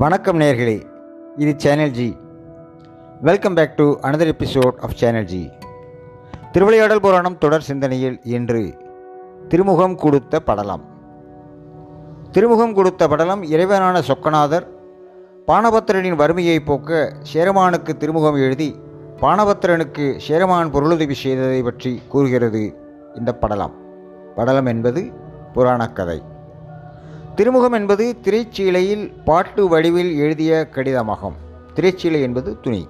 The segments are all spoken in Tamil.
வணக்கம் நேர்களே இது channel G welcome back to another episode of channel G Thiruvilaiyadal Puranam தொடர் சிந்தனையில் இன்று திருமுகம் கொடுத்த படலம். திருமுகம் கொடுத்த படலம் இறைவனான சொக்கநாதர் பானபத்திரனின் வறுமையை போக்க சேரமானுக்கு திருமுகம் எழுதி பானபத்திரனுக்கு சேரமான் பொருளுதவி செய்ததை பற்றி கூறுகிறது இந்த படலம். படலம் என்பது புராணக் கதை திருமுகம் என்பது திரைச்சீலையில் பாட்டு வடிவில் எழுதிய கடிதமாகும். திரைச்சீலை என்பது துணி.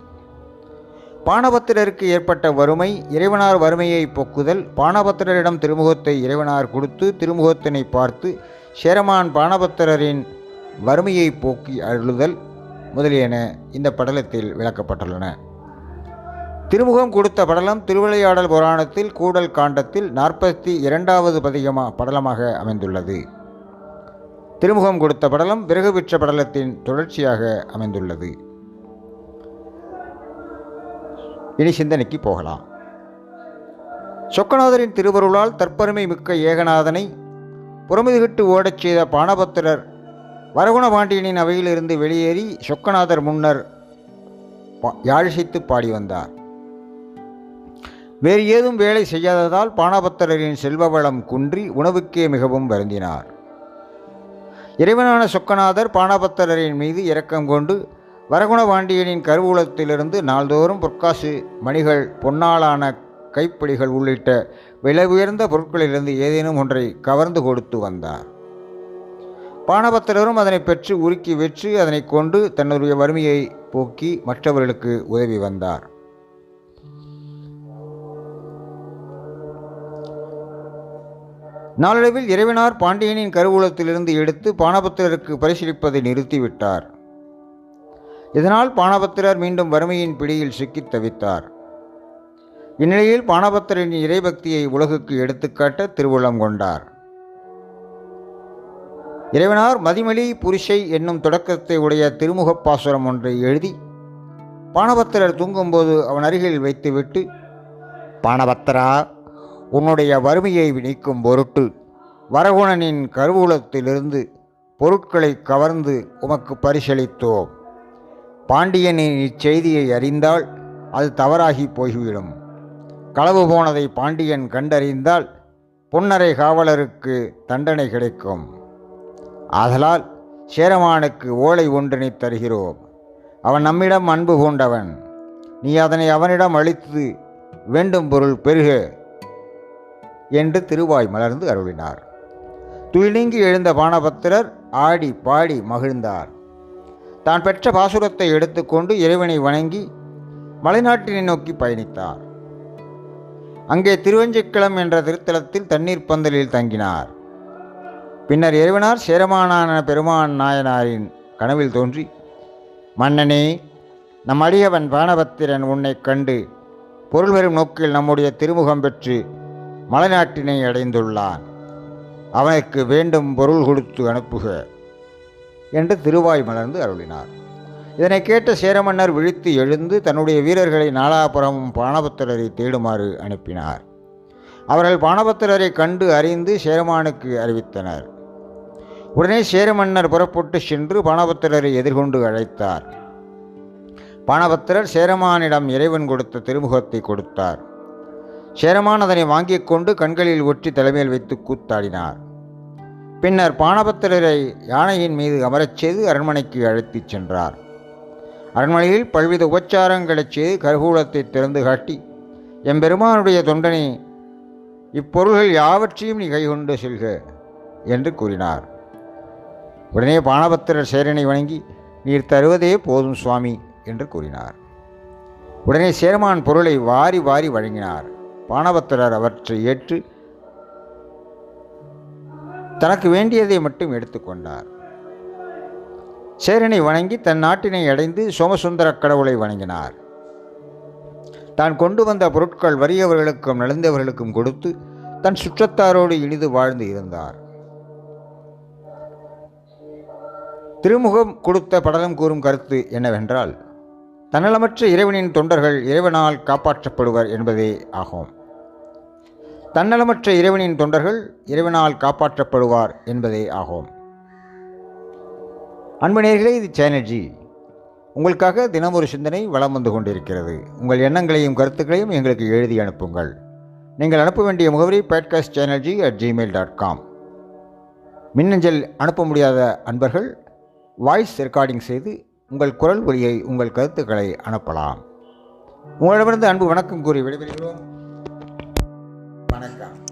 பானபத்திரருக்கு ஏற்பட்ட வறுமை இறைவனார் வறுமையை போக்குதல் பானபத்திரரிடம் திருமுகத்தை இறைவனார் கொடுத்து திருமுகத்தினை பார்த்து சேரமான் பானபத்திரரின் வறுமையை போக்கி அழுதல் முதலியன இந்த படலத்தில் விளக்கப்பட்டுள்ளன. திருமுகம் கொடுத்த படலம் திருவிளையாடல் புராணத்தில் கூடல் காண்டத்தில் நாற்பத்தி இரண்டாவது பதிகமா படலமாக அமைந்துள்ளது. திருமுகம் கொடுத்த படலம் விறகு விற்ற படலத்தின் தொடர்ச்சியாக அமைந்துள்ளது. இனி சிந்தனைக்கு போகலாம். சொக்கநாதரின் திருவருளால் தற்பருமை மிக்க ஏகநாதனை புறமுதுகிட்டு ஓடச் செய்த பானபத்திரர் வரகுண பாண்டியனின் அவையிலிருந்து வெளியேறி சொக்கநாதர் முன்னர் பா- யாழிசைத்து பாடி வந்தார். வேறு ஏதும் வேலை செய்யாததால் பானபத்திரரின் செல்வ வளம் குன்றி உணவுக்கே மிகவும் வருந்தினார். இறைவனான சொக்கநாதர் பாணபத்தரரின் மீது இரக்கம் கொண்டு வரகுணபாண்டியனின் கருவூலத்திலிருந்து நாள்தோறும் பொற்காசு மணிகள் பொன்னாலான கைப்பிடிகள் உள்ளிட்ட விலை உயர்ந்த பொருட்களிலிருந்து ஏதேனும் ஒன்றை கவர்ந்து கொடுத்து வந்தார். பானபத்திரரும் அதனை பெற்று உருக்கி வெற்று அதனை கொண்டு தன்னுடைய வறுமையை போக்கி மற்றவர்களுக்கு உதவி வந்தார். நாளடைவில் இறைவனார் பாண்டியனின் கருவூலத்திலிருந்து எடுத்து பானபத்திரருக்கு பரிசீலிப்பதை நிறுத்திவிட்டார். இதனால் பானபத்திரர் மீண்டும் வறுமையின் பிடியில் சிக்கித் தவித்தார். இந்நிலையில் பானபத்திரரின் இறைபக்தியை உலகுக்கு எடுத்துக்காட்ட திருவுளம் கொண்டார். இறைவனார் மதிமலி புரிஷை என்னும் தொடக்கத்தை உடைய திருமுகப் பாசுரம் ஒன்றை எழுதி பானபத்திரர் தூங்கும்போது அவன் அருகில் வைத்துவிட்டு பானபத்திரா உன்னுடைய வறுமையை நீக்கும் பொருட்டு வரகுணனின் கருவூலத்திலிருந்து பொருட்களை கவர்ந்து உமக்கு பரிசளித்தோம். பாண்டியனின் இச்செய்தியை அறிந்தால் அது தவறாகி போய்விடும். களவு போனதை பாண்டியன் கண்டறிந்தால் பொன்னரை காவலருக்கு தண்டனை கிடைக்கும். ஆதலால் சேரமானுக்கு ஓலை ஒன்றினை தருகிறோம். அவன் நம்மிடம் அன்பு கொண்டவன் நீ அதனை அவனிடம் அளித்து வேண்டும் பொருள் பெருக என்று திருவாய் மலர்ந்து அருளினார். துயிலுங்கி எழுந்த பானபத்திரர் ஆடி பாடி மகிழ்ந்தார். தான் பெற்ற பாசுரத்தை எடுத்துக்கொண்டு இறைவனை வணங்கி மலைநாட்டினை நோக்கி பயணித்தார். அங்கே திருவஞ்சிக்கிளம் என்ற திருத்தலத்தில் தண்ணீர் பந்தலில் தங்கினார். பின்னர் இறைவனார் சேரமானான பெருமான் நாயனாரின் கனவில் தோன்றி மன்னனே நம் அடியவன் பானபத்திரன் உன்னைக் கண்டு பொருள் பெறும் நோக்கில் நம்முடைய திருமுகம் பெற்று மலைநாட்டினை அடைந்துள்ளான். அவனுக்கு வேண்டும் பொருள் கொடுத்து அனுப்புக என்று திருவாய் மலர்ந்து அருளினார். இதனை கேட்ட சேரமன்னர் விழித்து எழுந்து தன்னுடைய வீரர்களை நாலாபுரமும் பானபத்திரரை தேடுமாறு அனுப்பினார். அவர்கள் பானபத்திரரை கண்டு அறிந்து சேரமானுக்கு அறிவித்தனர். உடனே சேரமன்னர் புறப்பட்டு சென்று பானபத்திரரை எதிர்கொண்டு அழைத்தார். பானபத்திரர் சேரமானிடம் இறைவன் கொடுத்த திருமுகத்தை கொடுத்தார். சேரமான் அதனை வாங்கிக் கொண்டு கண்களில் ஒற்றி தலைமையில் வைத்து கூத்தாடினார். பின்னர் பானபத்திரரை யானையின் மீது அமரச் செய்து அரண்மனைக்கு அழைத்துச் சென்றார். அரண்மனையில் பல்வித உபச்சாரங்களைச் செய்து கருகூலத்தை திறந்து காட்டி எம்பெருமானுடைய தொண்டனை இப்பொருள்கள் யாவற்றையும் நீ கைகொண்டு செல்க என்று கூறினார். உடனே பானபத்திரர் சேரனை வணங்கி நீர் தருவதே போதும் சுவாமி என்று கூறினார். உடனே சேரமான் பொருளை வாரி வாரி வழங்கினார். பாணபத்திரர் அவற்றை ஏற்று தனக்கு வேண்டியதை மட்டும் எடுத்துக்கொண்டார் சேரனை வணங்கி தன் நாட்டினை அடைந்து சோமசுந்தரக் கடவுளை வணங்கினார். தான் கொண்டு வந்த பொருட்கள் வறியவர்களுக்கும் நலிந்தவர்களுக்கும் கொடுத்து தன் சுற்றத்தாரோடு இனிது வாழ்ந்து இருந்தார். திருமுகம் கொடுத்த படலம் கூறும் கருத்து என்னவென்றால் தன்னலமற்ற இறைவனின் தொண்டர்கள் இறைவனால் காப்பாற்றப்படுவர் என்பதே ஆகும். தன்னலமற்ற இறைவனின் தொண்டர்கள் இறைவனால் காப்பாற்றப்படுவார் என்பதே ஆகும். அன்பு நேர்களே இது சேனர்ஜி. உங்களுக்காக தினம் ஒரு சிந்தனை வளம் வந்து கொண்டிருக்கிறது. உங்கள் எண்ணங்களையும் கருத்துக்களையும் எங்களுக்கு எழுதி அனுப்புங்கள். நீங்கள் அனுப்ப வேண்டிய முகவரி podcast channel G at Gmail dot com மின்னஞ்சல் அனுப்ப முடியாத அன்பர்கள் வாய்ஸ் ரெக்கார்டிங் செய்து உங்கள் குரல் ஒலியை உங்கள் கருத்துக்களை அனுப்பலாம். உங்களிடமிருந்து அன்பு வணக்கம் கூறி விடைபெறுகிறோம். வணக்கம்.